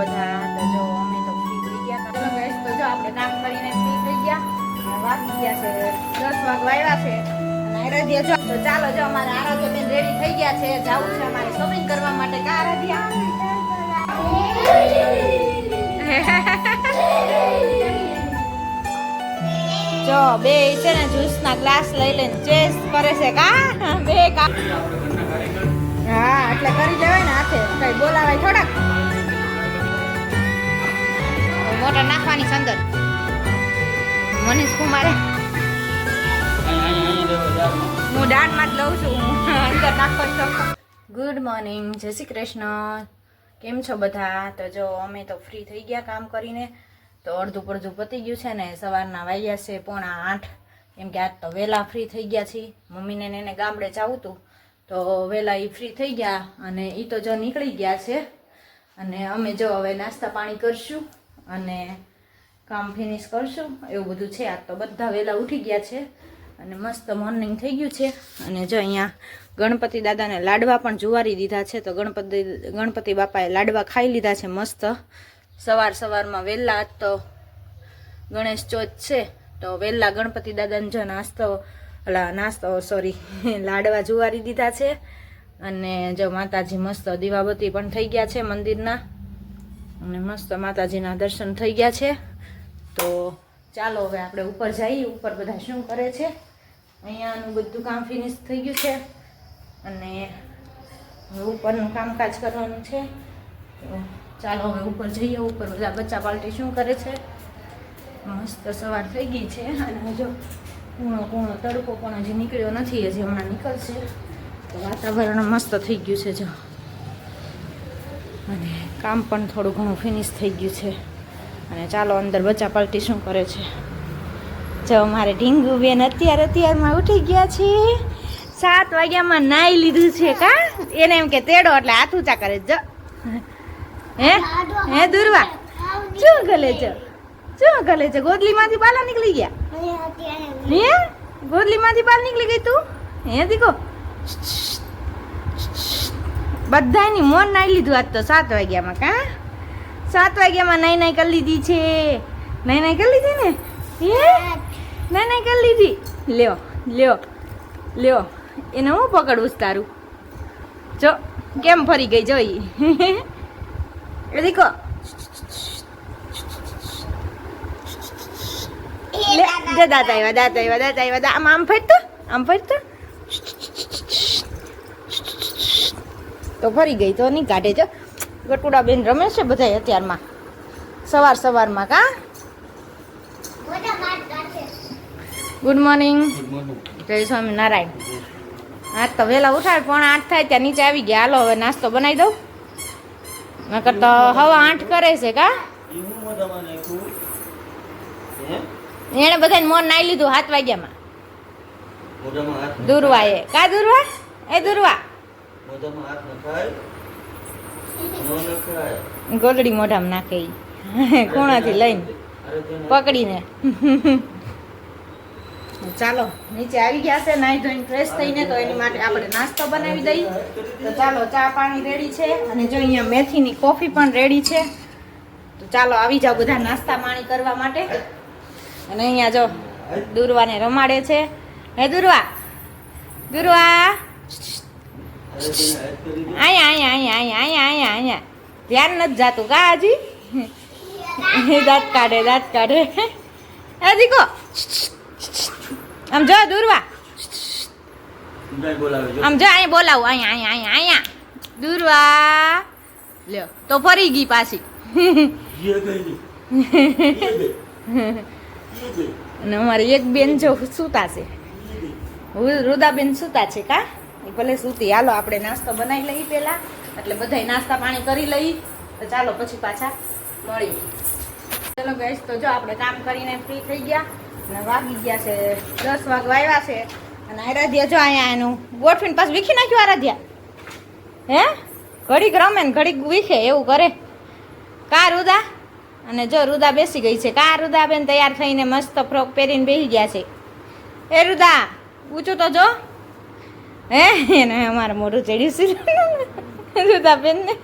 બધા તો જો અમે તો ફ્રી થઈ ગયા. ચલો guys, તો જો આપણે કામ કરીને ફ્રી થઈ ગયા. વાગી ગયા છે દસ વાગ આવ્યા છે. આરાધ્યા જો તો ચાલો જો અમારા આરાધ્યા બેન રેડી થઈ ગયા છે. જવું છે અમારે શોપિંગ કરવા માટે. કા આરાધ્યા? જો બે છે ને જ્યુસ ના ગ્લાસ લઈ લઈને ચેસ કરે છે. કા? બે કા હા એટલે કરી દેવાય ને હાથે. કઈ બોલાવાય થોડાક. મોટર નાખવાની અંદર મનીષ કુમારે હું દાનમાં જ લઉં છું. અંદર નાખો ગુડ મોર્નિંગ જય શ્રી કૃષ્ણ. કેમ છો બધા? તો જો, અમે તો ફ્રી થઈ ગયા કામ કરીને. તો અડધું પડધું પતી ગયું છે ને, સવારના વાગ્યા છે પોણા આઠ. કેમ કે આજ તો વહેલા ફ્રી થઈ ગયા છીએ. મમ્મીને એને ગામડે જવું હતું. તો વહેલા એ ફ્રી થઈ ગયા અને એ તો જો નીકળી ગયા છે. અને અમે જો હવે નાસ્તા પાણી કરશું. અને કામ ફિનિશ કરશું. એવું બધું છે. આજ તો બધા વહેલા ઉઠી ગયા છે. અને મસ્ત મોર્નિંગ થઈ ગયું છે. અને જો અહીંયા ગણપતિ દાદાને લાડવા પણ જુવારી દીધા છે, તો ગણપતિ ગણપતિ બાપાએ લાડવા ખાઈ લીધા છે મસ્ત. સવાર સવારમાં વહેલા આજ તો ગણેશ ચોથ છે, તો વહેલા ગણપતિ દાદાને જો નાસ્તો, અલા, નાસ્તો સોરી લાડવા જુવારી દીધા છે. અને જો માતાજી મસ્ત દીવાબત્તી પણ થઈ ગયા છે મંદિરના. અને મસ્ત માતાજીના દર્શન થઈ ગયા છે. તો ચાલો હવે આપણે ઉપર જઈએ. ઉપર બધા શું કરે છે? અહીંયાનું બધું કામ ફિનિશ થઈ ગયું છે. અને ઉપરનું કામકાજ કરવાનું છે. ચાલો હવે ઉપર જઈએ. ઉપર બધા બચ્ચા પાર્ટી શું કરે છે? મસ્ત સવાર થઈ ગઈ છે. અને જો કૂણો કૂણો તડકો પણ હજી નીકળ્યો નથી. હજી હમણાં નીકળશે. તો વાતાવરણ મસ્ત થઈ ગયું છે જો. અને કામ પણ થોડું ઘણું ફિનિશ થઈ ગયું છે. અને ચાલો અંદર બચ્ચા પાર્ટી શું કરે છે? જો અમારે ઢીંગુ બેન અત્યારે અત્યારમાં ઉઠી ગયા છે સાત વાગ્યામાં નાઈ લીધું છે કા? એને એમ કે તેડો એટલે હાથ ઊંચા કરે. જ. હે? હે દુર્વા? શું ગલે છે? શું ગલે છે? ગોદલીમાંથી બાલા નીકળી ગયા? હે? ગોદલીમાંથી બહાર નીકળી ગઈ તું? હે દીકો? બધાની મોન નાઈ લીધું આજ તો સાત વાગ્યામાં કા? સાત વાગ્યામાં નાઈ નાઈ કરી લીધી છે. નાઈ નાઈ કરી લીધી ને? એ નાઈ નાઈ કરી લીધી. લ્યો લ્યો લ્યો. એને હું પકડવું તારું? જો કેમ ફરી ગઈ જોઈ એ દીકો દાંત આવ્યા દાદા આવ્યા દાદા આવ્યા. આમ આમ ફરતો? આમ ફરતો? તો ફરી ગઈ તો નહીં કાઢે જો. ગટુડા બેન રમે છે બધા અત્યારમાં. સવાર સવારમાં કા? ગુડ મોર્નિંગ જય સ્વામિનારાયણ. આજ તો વહેલા ઉઠાડ પોણા આઠ થાય ત્યાં નીચે આવી ગયા. હાલો હવે નાસ્તો બનાવી દઉં. નકર તો હવા આઠ કરે છે કા? એણે બધાને મોન નાઈ લીધું હાથ વાગ્યામાં. દુર્વા એ. કા દુર્વા? એ દુર્વા. ગોદડી મોઢામાં નાખે ઈ. ખૂણાથી લઈને પકડીને. ચાલો નીચે આવી ગયા છે નાઈ ધોઈને ફ્રેશ થઈને તો એની માટે આપણે નાસ્તો બનાવી દઈએ. તો ચાલો ચા પાણી રેડી છે અને જો અહીંયા મેથીની કોફી પણ રેડી છે. તો ચાલો આવી જાઓ બધા નાસ્તા પાણી કરવા માટે. અને અહીંયા જો દુર્વાને રમાડે છે. હે દુર્વા? દુર્વા? અહીંયા અહીંયા અહીંયા અહીંયા અહીંયા અહીંયા ધ્યાન નથી જાતું કા હજી? દાંત કાઢે દાંત કાઢે. હાજી કો. આમ જો, દૂરવા. આમ જો, અહીંયા બોલાવું. અહીંયા અહીંયા અહીંયા અહીંયા. દૂરવા. લ્યો, તો ફરી ગઈ પાછી. અને અમારે એક બેન જો સૂતા છે. રુદાબેન સૂતા છે કા? ભલે સૂતી. હાલો, આપણે નાસ્તો બનાવી લઈએ પહેલાં. એટલે બધાય નાસ્તા પાણી કરી લઈ. તો ચાલો, પછી પાછા મળીએ. ચલો ગઈશ તો જો આપણે કામ કરીને ફ્રી થઈ ગયા. અને વાગી ગયા છે, દસ વાગ વાવ્યા છે. અને આરાધ્યા જો અહીંયા એનું. ગોઠવીને પાછું વીખી નાખ્યું આરાધ્યા. હે? ઘડીક રમે ને ઘડીક વીખે, એવું કરે. કા રુદા? અને જો રુદા બેસી ગઈ છે. કા રુદા બેન, તૈયાર થઈને મસ્ત ફ્રોક પહેરીને બેસી ગયા છે. એ રુદા, ઊંચું તો જો. હે? એને અમારે મોઢું ચડ્યું છે. જુદાબેનને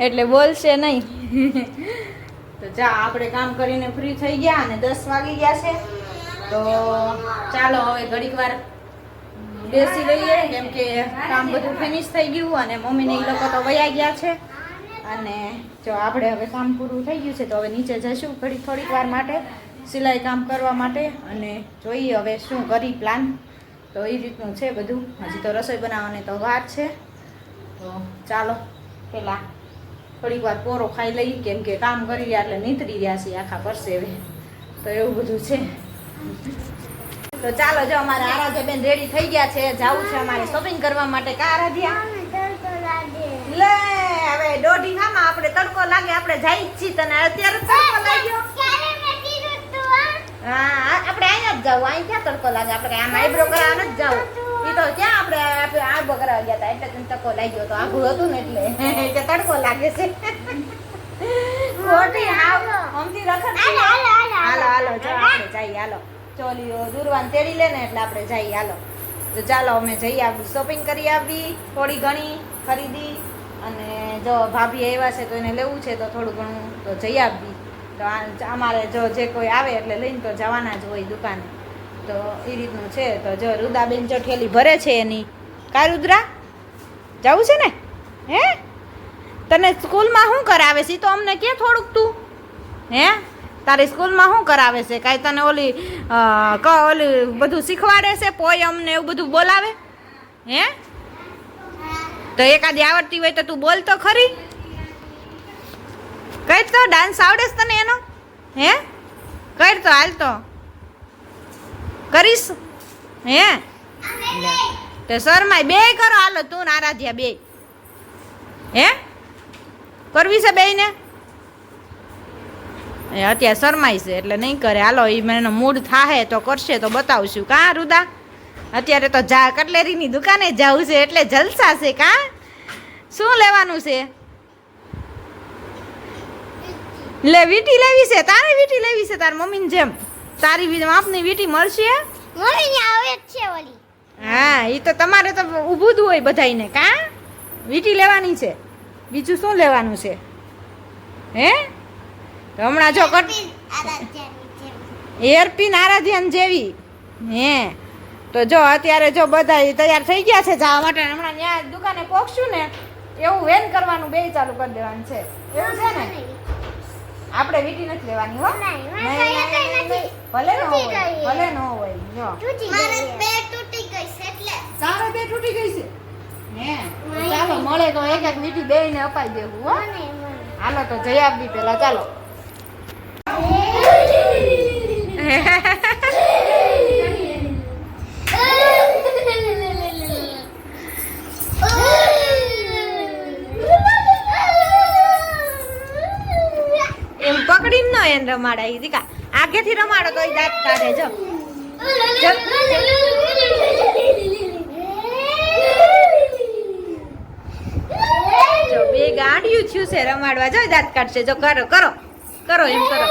એટલે બોલશે નહીં. તો જા, આપણે કામ કરીને ફ્રી થઈ ગયા અને દસ વાગી ગયા છે. તો ચાલો, હવે ઘડીક વાર બેસી લઈએ કેમ કે કામ બધું ફિનિશ થઈ ગયું અને મમ્મીને એ લોકો તો વયા ગયા છે. અને જો આપણે હવે કામ પૂરું થઈ ગયું છે, તો હવે નીચે જઈશું ઘડી થોડીક વાર માટે, સિલાઈ કામ કરવા માટે. અને જોઈએ હવે શું કરી પ્લાન તો એ રીતનું છે બધું. હજી તો રસોઈ બનાવવાની તો વાર છે. તો ચાલો, પેલા થોડીક વાર પોરો ખાઈ લઈ કેમ કે કામ કરી રહ્યા એટલે નીતરી રહ્યા છીએ આખા પરસેવે તો એવું બધું છે. તો ચાલો, જો અમારા આરાધ્યા બેન રેડી થઈ ગયા છે. જવું છે અમારે શોપિંગ કરવા માટે. કા આરાધ્યા? લે, હવે દોઢી ખામાં આપણે તડકો લાગે, આપણે જઈ જ છીએ તને. અત્યારે તડકો લાગ્યો. હા આપણે અહીંયા જ જવું. અહીં ક્યાં તડકો લાગે? આપણે આમ આઈબ્રો કરાવવા જ જવું. એ તો ક્યાં આપણે આઈબ્રો કરાવવા ગયા હતા? એટલે તને તડકો લાગ્યો તો આઘું હતું ને એટલે. એટલે તડકો લાગે છે. ખોટી હાવ. અમથી રખડ હાલો, હાલો હાલો જો આપણે જઈએ હાલો. ચોલીઓ દુરવાન તેડી લે ને એટલે આપણે જઈએ હાલો. તો ચાલો અમે જઈ આવી શોપિંગ કરી આવી થોડી ઘણી ખરીદી. અને જો ભાભી આવ્યા છે તો એને લેવું છે તો થોડું ઘણું. તો જઈ આવી તો અમારે જો જે કોઈ આવે એટલે લઈને તો જવાના જ હોય દુકાને. તો એ રીતનું છે. તો જો રુદાબેન જો ઠેલી ભરે છે એની. કા રુદ્રા? જવું છે ને? હે? તને સ્કૂલમાં શું કરાવે છે? તો અમને કે થોડુંક તું. હે? તારી સ્કૂલમાં શું કરાવે છે? કાંઈ તને ઓલી ક, ઓલી બધું શીખવાડે છે? પોયમ ને એવું બધું બોલાવે? હે? તો એકાદી આવડતી હોય તો તું બોલ તો ખરી? કઈ તો ડાન્સ આવડે છે તને એનો? હે? કઈ તો, હાલ તો. કરીશ. હે? તો શર્માય. બે કરો, હાલો, તું ને આરાધ્યા બે. હે? કરવી છે બેયને? એ અત્યારે શરમાય છે, એટલે નહીં કરે. હાલો એ મને મૂડ થાહે તો કરશે, તો બતાવશું. કાં, રુદા? અત્યારે તો જા, કટલેરીની દુકાને જવું છે, એટલે જલસા છે, કાં? શું લેવાનું છે? લે વીટી લેવી છે તારે વીટી લેવી છે તાર મમ્મીની જેમ. તારી માપની વીટી મળશે હા? એ તો તમારે તો ઊભું જ હોય બધાયને કા? વીટી લેવાની છે. બીજું શું લેવાનું છે? હે? તો હમણાં જો એરપિન આરાધ્યાન જેવી. હે? તો જો અત્યારે જો બધા તૈયાર થઈ ગયા છે જવા માટે. હમણાં ત્યાં દુકાને પોખશું ને એવું વેન કરવાનું બે ચાલુ કરી દેવાનું છે. એવું છે ને? આપણે વીટી નથી લેવાની હો. નહીં, ન હોય ભલે ન હોય જો ભલે ન તૂટી હોય ગઈ. ભલે ન હોય જો તારે બે તૂટી ગઈ છે? હે ચાલો મળે તો એક એક વીટી બે ને અપાઈ દેવું હો. હાલો તો જઈ આપવી પેલા ચાલો. પકડીને ન એને રમાડાય દીકા આગેથી રમાડો તો દાંત કાઢે, જો. બે ગાંડિયું થયું છે રમાડવા. જો દાંત કાઢશે. જો, કરો કરો. કરો, એમ કરો.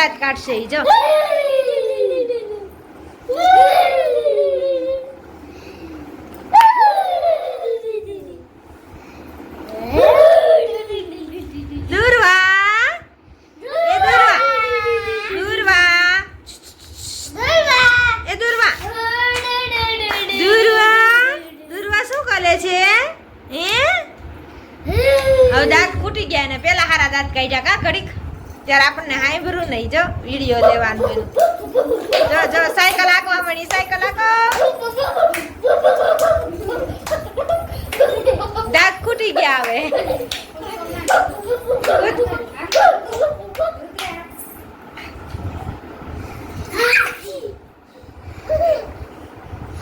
દાંત કાઢશે ઈ જો દૂરવા એ દૂરવા દૂરવા એ દૂરવા દૂરવા દૂરવા શું કરે છે હે હવે દાંત ફૂટી ગયા ને પેલા હારા દાંત કાઢ્યા કા ઘડીક ત્યારે આપણને હાઈ ભરું નહીં જો વીડિયો લેવાનું એનું જો જો સાયકલ આંકવા મળી સાયકલ આંકો દાંત ખૂટી ગયા હવે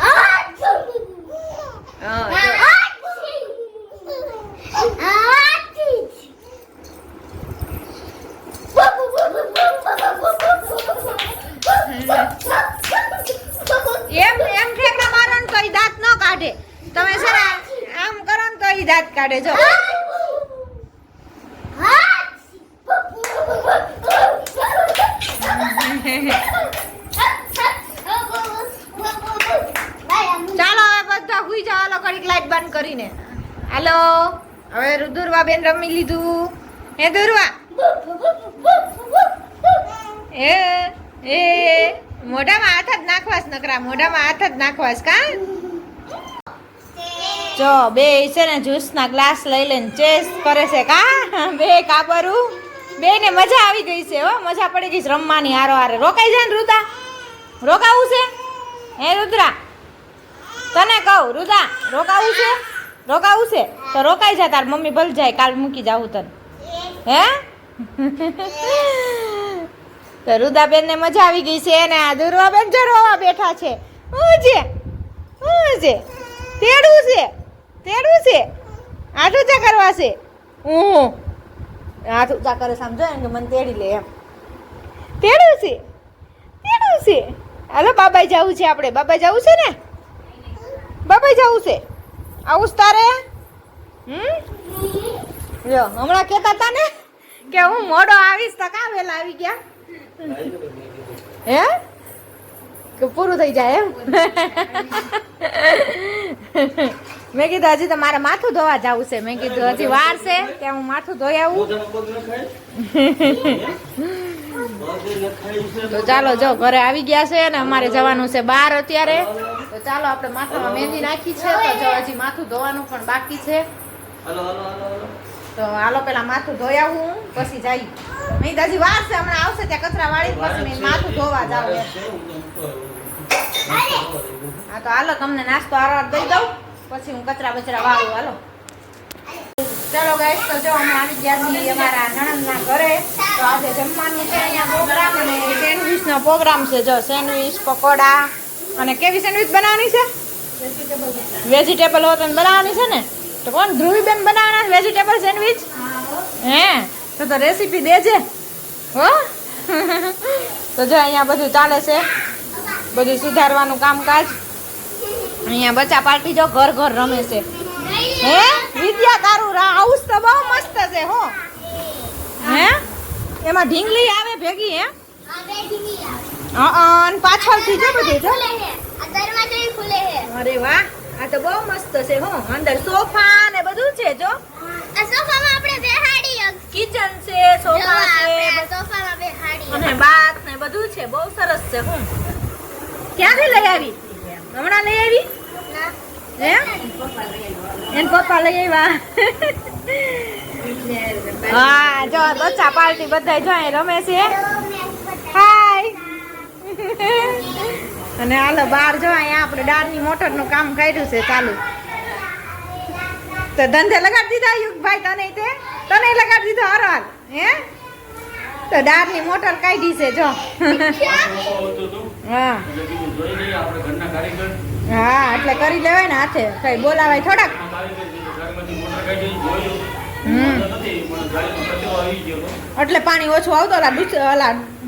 હા, જો. એમ કાઢે જો ચાલો હવે બધા હુઈ જાઓ હાલો ઘડીક લાઈટ કરીને. હાલો. હવે રુદુરવા બેન રમી લીધું. હે દુર્વા? એ એ મોઢામાં હાથ જ નાખવાસ નકરા, મોઢામાં હાથ જ નાખવાસ કા? જો, બે છે ને જ્યુસના ગ્લાસ લઈ લઈને ચેસ કરે છે કા? બે કાબરું. બે ને મજા આવી ગઈ છે હો, મજા પડી ગઈ છે રમવાની હારો હારે. રોકાઈ જાય ને રુદા. રોકાવું છે? હે રુદ્રા? તને કહું, રુદા, રોકાવું છે? રોકાવું છે? તો રોકાઈ જા, તાર મમ્મી ભલ જાય, કાલ મૂકી જાવું તને. હે? તો રુદાબેન ને મજા આવી ગઈ છે ને આ દુર્વાબેન જો રોવા બેઠા છે. હું છે? હું છે? તેડું છે? તેડું છે? ઊંચા કરવા છે? હું ઊંચા કરે સમજો ને કે મને તેડી લે એમ. તેડું છે? તેડું છે? હાલો બાબાઈ જવું છે આપણે. બાબાઈ જવું છે ને? બાબાઈ જવું છે? આવું તારે? હમ? જો હમણાં કહેતા હતા ને કે હું મોડો આવીશ તો કા વહેલા આવી ગયા? હે? કે પૂરું થઈ જાય એમ? મેં કીધું, હજી તો મારે માથું ધોવા જવું છે. મેં કીધું, હજી વાર છે કે હું માથું ધોઈ આવું? તો ચાલો, જો, ઘરે આવી ગયા છે અને અમારે જવાનું છે બહાર અત્યારે. તો ચાલો આપણે માથામાં મહેંદી નાખી છે તો જો હજી માથું ધોવાનું પણ બાકી છે. તો હાલો પેલા માથું ધોઈ આવું પછી જઈ મેં દાજી વાર છે હમણાં આવશે ત્યાં કચરા વાળી પછી મેં માથું ધોવા જાવ હા તો હાલો તમને નાસ્તો આરાર દઈ દઉં પછી હું કચરા બચરા વાળું હાલો. ચાલો ગાઈસ તો જો અમે આવી ગયા છીએ અમારા નણંદના ઘરે તો આજે જમવાનું છે અહીંયા પ્રોગ્રામ અને સેન્ડવિચનો પ્રોગ્રામ છે જો સેન્ડવિચ પકોડા અને કેવી સેન્ડવિચ બનાવવાની છે? વેજીટેબલ હોતન બનાવવાની છે ને? તો કોણ? ધ્રુવીબેન બનાવવાના વેજીટેબલ સેન્ડવિચ? હે તો તો રેસીપી દેજે. હો? તો જો અહીંયા બધું ચાલે છે. બધું સુધારવાનું કામકાજ. અહીંયા બચ્ચા પાર્ટી જો ઘર ઘર રમે છે. હે? વિદ્યા તારું રા હાઉસ તો બહુ મસ્ત છે હો. હે? એમાં ઢીંગલી આવે ભેગી હે? અ અને પાછળથી જો બધી જો. અરે વાહ આ તો બહુ મસ્ત છે હો. અંદર સોફા ને બધું છે જો. કિચન છે સોફા છે અને બાથ ને બધું છે બહુ સરસ છે હું. ક્યાંથી લઈ આવી? હમણાં લઈ આવી? હે? એન પપ્પા લઈ આવ્યા. હા જો બચ્ચા પાર્ટી બધા જો રમે છે. અને હાલો બહાર જો, અહીંયા આપણે દાળની મોટરનું કામ કર્યું છે ચાલુ. તો ધંધે લગાડી દીધા, યુગભાઈ, તને તે? તને લગાડી દીધો હર હાલ હે? તો દાળની મોટર કાઢી છે, જો. હા. હા, એટલે કરી લેવાય ને હાથે. કઈ બોલાવાય થોડાક. એટલે પાણી ઓછું આવતો ઓલા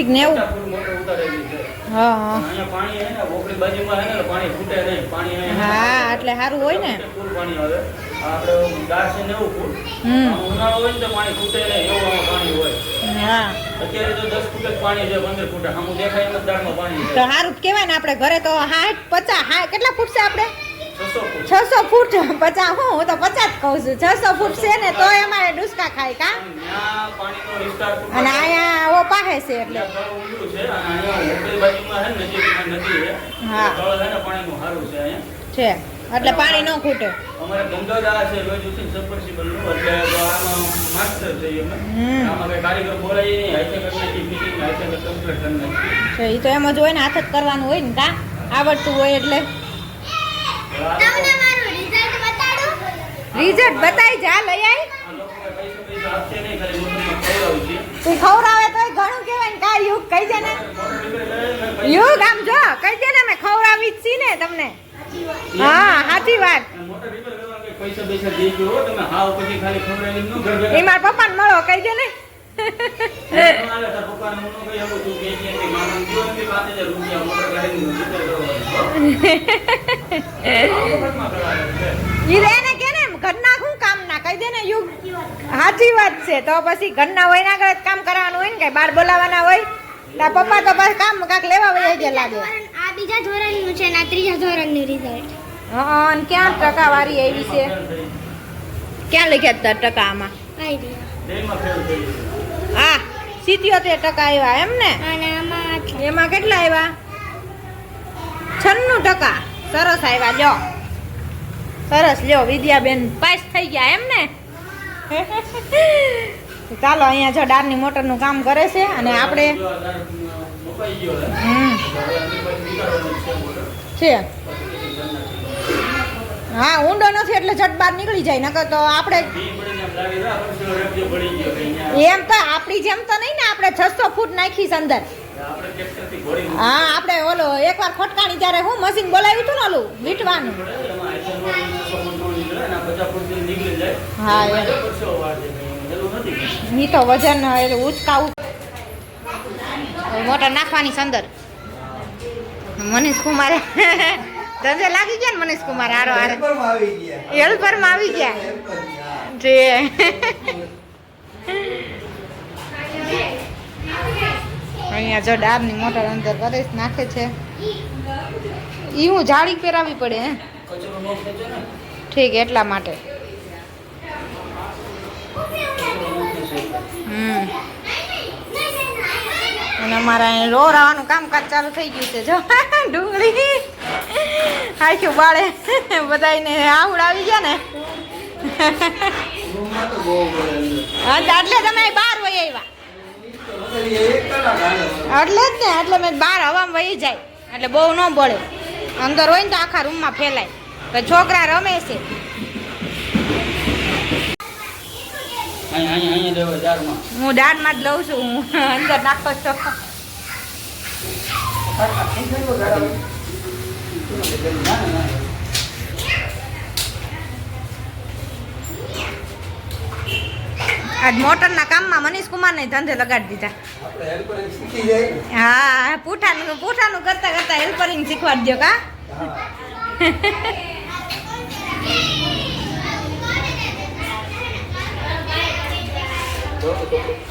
ઠીક ને એવું? પચાસ ફૂટ મોટો ઉતારેલી છે. હા હા. એટલે સારું હોય ને. નેવું તો સારું જ ને આપડે ઘરે તો હાઠ પચાસ કેટલા ફૂટ છે આપણે? છસો ફૂટ. પચાસ હું હું તો પચાસ કહું છું. છસો ફૂટ છે ને તો અમારે ડુસકા ખાય કા? અને અહીંયા ઓ પાહે છે એટલે. ને હા. છે ને એટલે પાણી ન ખૂટે. અમારે ગંગાદા છે રોજ ઉઠીને સબમર્સિબલનું એટલે આમાં માસ્ટર છે અમે. આમાં કઈ કારીગર બોલાય નહીં હાથે કરી ફિટિંગ હાથે કમ્પ્લીટ કરી નાખી છે એ તો એમ જ હોય ને હાથ જ કરવાનું હોય ને કા? આવડતું હોય એટલે. રિઝલ્ટ બતાઈ જા લઈ આઈ આ લોકોએ પૈસા પૈસા આપશે નહીં ખાલી મોટરમાં ખવડાવું છે. તું ખવડાવે તો ઘણું કહેવાય ને કા યુગ કહી દે ને. યુગ આમ જો કહી દે ને મેં ખવડાવી જ છી ને તમને. હા સાચી વાત. અને મોટર રિપેર કરવા કંઈ પૈસા પૈસા દેજો હો તમે હાવ પછી ખાલી ખવડાવીને ન ઘર બેઠા. એ મારા પપ્પાને મળો કહી દે ને. સાચી વાત છે. તો પછી ઘરના હોય ના જ કામ કરવાનું હોય ને કઈ બાર બોલાવાના હોય તાર પપ્પા તો બસ કામ કાક લેવા વહી જાય લાગે. આ બીજા ધોરણનું છે ને ત્રીજા ધોરણનું રિઝલ્ટ હા અને ક્યાં ટકાવારી એવી છે? ક્યાં લખ્યા હતા ટકા આમાં? હા સિત્યોતેર ટકા આવ્યા એમ ને? એમાં કેટલા આવ્યા છન્નું ટકા. સરસ આવ્યા લ્યો. સરસ લ્યો વિદ્યાબેન પાસ થઈ ગયા એમ ને? ચાલો અહીંયા જો ડારની મોટરનું કામ કરે છે અને આપણે છે. હા ઊંડો નથી એટલે ઝટ બહાર નીકળી જાય નકર તો આપણે એમ તો આપણી જેમ તો નહીં ને આપણે છસો ફૂટ નાખીશ અંદર. હા આપણે ઓલો એકવાર ખોટકાણી ત્યારે હું મશીન બોલાવ્યું હતું ને ઓલું વીટવાનું. હા. ઈ તો વજન એટલે ઉચકાવું મોટર નાખવાની સંદર મનીષ કુમારે. ધંધે લાગી ગયા ને મનીષ કુમાર હારો હારે. હેલ્પરમાં આવી ગયા. જે અહીંયા જો ડાબની મોટર અંદર કરે છે, નાખે છે. ઈ હું જાળી પહેરાવી પડે હે? ઠીક એટલા માટે. હમ. અને અમારા અહીં રોરાવાનું કામકાજ ચાલુ થઈ ગયું છે જો. ડુંગળી. આખું બાળે બધાને આવડાવી ગયા ને. એટલે તમે બહાર વહી આવ્યા. એટલે જ ને, એટલે મેં બહાર હવામાં વહી જાય. એટલે બહુ ન બળે અંદર હોય ને તો આખા રૂમમાં ફેલાય. તો છોકરા રમે છે. હું દાળમાં જ લઉં છું. હું અંદર નાખો છો. ના ના ના આજ મોટરના કામમાં મનીષ કુમારને ધંધે લગાડી દીધા. હા પૂઠાનું પૂઠાનું કરતા કરતા હેલ્પરિંગ શીખવાડજો કા. Thank